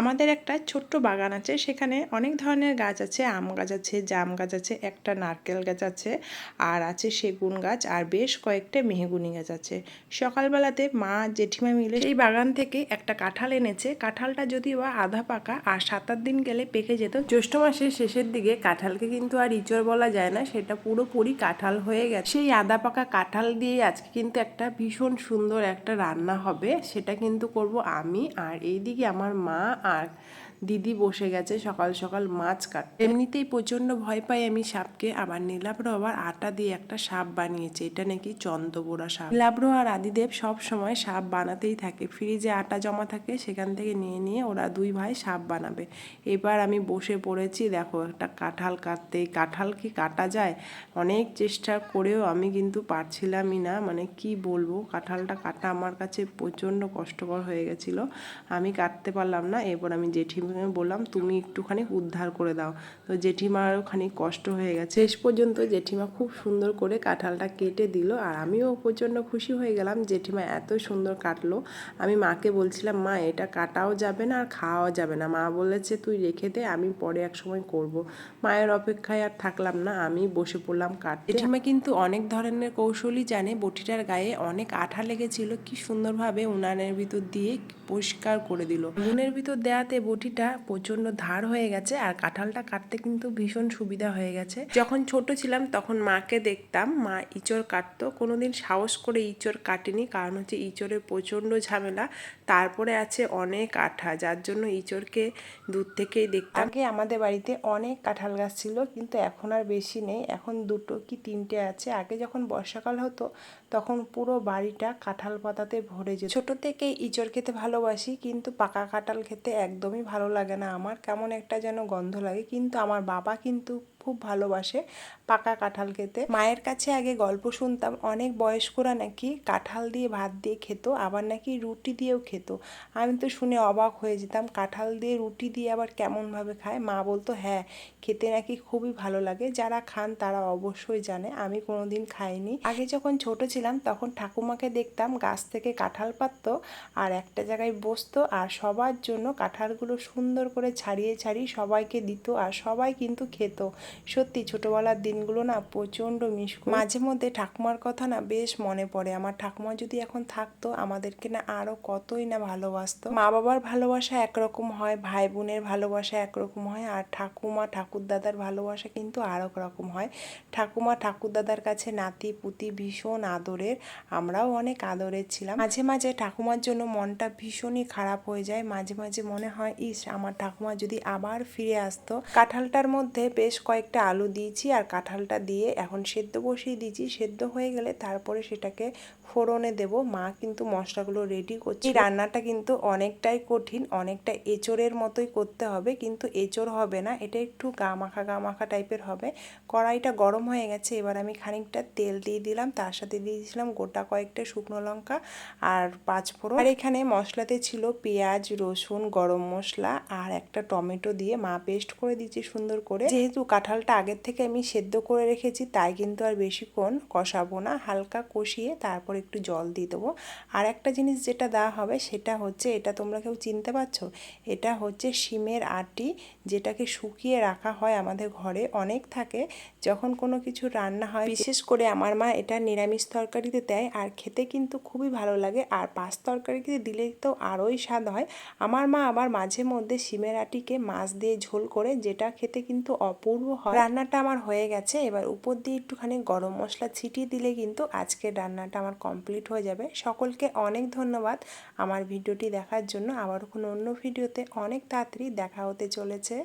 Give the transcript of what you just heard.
আমাদের একটা ছোট্ট বাগান আছে, সেখানে অনেক ধরনের গাছ আছে। আম গাছ আছে, জাম গাছ আছে, একটা নারকেল গাছ আছে, আর আছে সেগুন গাছ, আর বেশ কয়েকটা মেহগুনি গাছ আছে। সকালবেলাতে মা, জেঠিমা মিলে সেই বাগান থেকে একটা কাঁঠাল এনেছে। কাঁঠালটা যদিও বা আধা পাকা, আর সাত আট দিন গেলে পেকে যেত। জ্যৈষ্ঠ মাসের শেষের দিকে কাঁঠালকে কিন্তু আর ইচড় বলা যায় না, সেটা পুরোপুরি কাঁঠাল হয়ে গেছে। সেই আধা পাকা কাঁঠাল দিয়ে আজকে কিন্তু একটা ভীষণ সুন্দর একটা রান্না হবে, সেটা কিন্তু করব আমি। আর এইদিকে আমার মা আর দিদি বসে গেছে, সকাল সকাল মাছ কাট এমনিতেই প্রচণ্ড ভয় পাই আমি সাপকে। আবার নীলাব্র আবার আটা দিয়ে একটা সাপ বানিয়েছে। এটা নাকি চন্দ্রবোড়া সাপ। নীলাব্র আর আদিদেব সব সময় সাপ বানাতেই থাকে। ফ্রিজে আটা জমা থাকে, সেখান থেকে নিয়ে নিয়ে ওরা দুই ভাই সাপ বানাবে। এবার আমি বসে পড়েছি, দেখো একটা কাঁঠাল কাটতে। কাঁঠাল কি কাটা যায়? অনেক চেষ্টা করেও আমি কিন্তু পারছিলামই না। মানে কি বলব, কাঁঠালটা কাটা আমার কাছে প্রচণ্ড কষ্টকর হয়ে গেছিল। আমি কাটতে পারলাম না। এরপর আমি জেঠিমাকে বললাম, তুমি একটুখানি উদ্ধার করে দাও। তো জেঠিমারও খানিক কষ্ট হয়ে গেছে। শেষ পর্যন্ত জেঠিমা খুব সুন্দর করে কাঁঠালটা কেটে দিল আর আমিও প্রচণ্ড খুশি হয়ে গেলাম। জেঠিমা এত সুন্দর কাটলো। আমি মাকে বলছিলাম, মা, এটা কাটাও যাবে না আর খাওয়াও যাবে না। মা বলেছে, তুই রেখে দে, আমি পরে এক সময় করব। মায়ের অপেক্ষায় আর থাকলাম না, আমি বসে পড়লাম কাটতে জেঠিমা কিন্তু অনেক ধরনের কৌশলই জানে, বটিটার গায়ে অনেক আঠা লেগেছিল। কি সুন্দরভাবে উনানের ভিতর দিয়ে পরিষ্কার করে দিল। উনুনের ভিতর দেওয়াতে বটিটা প্রচণ্ড ধার হয়ে গেছে আর কাঁঠালটা কাটতে কিন্তু ভীষণ সুবিধা হয়ে গেছে। যখন ছোট ছিলাম তখন মাকে দেখতাম, মা, ইঁচড় কাটতো? কোনোদিন সাহস করে ইঁচড় কাটেনি, কারণ হচ্ছে ইঁচড়ের প্রচণ্ড ঝামেলা। তারপরে আছে অনেক আঠা, যার জন্য ইঁচড়কে দূর থেকেই দেখতাম। আগে আমাদের বাড়িতে অনেক কাঁঠাল গাছ ছিল, কিন্তু এখন আর বেশি নেই। এখন দুটো কি তিনটে আছে। আগে যখন বর্ষাকাল হতো তখন পুরো বাড়িটা কাঁঠাল পাতাতে ভরে যেত। ছোট থেকে ইঁচড় খেতে ভালোবাসি, কিন্তু পাকা কাঁঠাল খেতে একদমই ভালো লাগে না। আমার কেমন একটা যেন গন্ধ লাগে। কিন্তু আমার বাবা কিন্তু খুব ভালোবাসে পাকা কাঁঠাল খেতে। মায়ের কাছে আগে গল্প শুনতাম, অনেক বয়স্করা নাকি কাঁঠাল দিয়ে ভাত দিয়ে খেত, আবার নাকি রুটি দিয়েও খেত। আমি তো শুনে অবাক হয়ে যেতাম, কাঁঠাল দিয়ে রুটি দিয়ে আবার কেমনভাবে খায়? মা বলতো হ্যাঁ খেতে নাকি খুবই ভালো লাগে, যারা খান তারা অবশ্যই জানে, আমি কোনোদিন খাইনি। আগে যখন ছোট ছিলাম, তখন ঠাকুমাকে দেখতাম গাছ থেকে কাঁঠাল পাততো আর একটা জায়গায় বসতো আর সবার জন্য কাঁঠালগুলো সুন্দর করে ছাড়িয়ে ছাড়িয়ে সবাইকে দিত আর সবাই কিন্তু খেত। সত্যি ছোটোবেলার দিনগুলো না প্রচণ্ড মিস মাঝে মধ্যে ঠাকুমার কথা না বেশ মনে পড়ে। আমার ঠাকুমা যদি এখন থাকতো, আমাদেরকে না আরও কতই না ভালোবাসতো। মা বাবার ভালোবাসা একরকম হয় ভাই বোনের ভালোবাসা একরকম হয়, আর ঠাকুমা, ঠাকুরদাদার ভালোবাসা কিন্তু আরও রকম হয়। ঠাকুমা, ঠাকুরদাদার কাছে নাতি, পুতি ভীষণ আদরের। আমরাও অনেক আদরের ছিলাম। মাঝে মাঝে ঠাকুমার জন্য মনটা ভীষণই খারাপ হয়ে যায়। মাঝে মাঝে মনে হয়, ইস, আমার ঠাকুমা যদি আবার ফিরে আসতো। কাঁঠালটার মধ্যে বেশ কয়েকটা আলু দিয়েছি আর কাঁঠালটা দিয়ে এখন সেদ্ধ বসিয়ে দিয়েছি। সেদ্ধ হয়ে গেলে তারপরে সেটাকে ফোড়নে দেব। মা কিন্তু মশলাগুলো রেডি করছে। রান্নাটা কিন্তু অনেকটাই কঠিন, অনেকটা এঁচড়ের মতোই করতে হবে, কিন্তু এঁচড় হবে না। এটা একটু গা মাখা গা মাখা টাইপের হবে। কড়াইটা গরম হয়ে গেছে, এবার আমি খানিকটা তেল দিয়ে দিলাম। তার সাথে দিয়ে দিয়েছিলাম গোটা কয়েকটা শুকনো লঙ্কা আর পাঁচ ফোড়ন। আর এখানে মশলাতে ছিল পেঁয়াজ, রসুন, গরম মশলা আর একটা টমেটো দিয়ে মা পেস্ট করে দিয়েছি সুন্দর করে। যেহেতু কাঁঠালটা আগের থেকে আমি সেদ্ধ করে রেখেছি, তাই কিন্তু আর বেশিক্ষণ কষাবো না। হালকা কষিয়ে তারপর একটু জল দিয়ে দেবো। আর একটা জিনিস যেটা দেওয়া হবে সেটা হচ্ছে, এটা তোমরা কেউ চিনতে পারছ? এটা হচ্ছে শিমের আটি, যেটাকে শুকিয়ে রাখা হয় আমাদের ঘরে। অনেক থাকে, যখন কোনো কিছু রান্না হয়, বিশেষ করে আমার মা এটা নিরামিষ তরকারিতে দেয় আর খেতে কিন্তু খুবই ভালো লাগে। আর পাঁচ তরকারিতে দিলে তো আরোই স্বাদ হয়। আমার মা আবার মাঝে মধ্যে শিমের আটিকে মাছ দিয়ে ঝোল করে, যেটা খেতে কিন্তু অপূর্ব হয়। রান্নাটা আমার হয়ে গেছে। এবার উপর দিয়ে একটুখানি গরম মশলা ছিটিয়ে দিলে কিন্তু আজকের রান্নাটা আমার কমপ্লিট হয়ে যাবে। সকলকে অনেক ধন্যবাদ আমার ভিডিওটি দেখার জন্য। আবার কোনো অন্য ভিডিওতে অনেক তাড়াতাড়ি দেখা হতে চলেছে।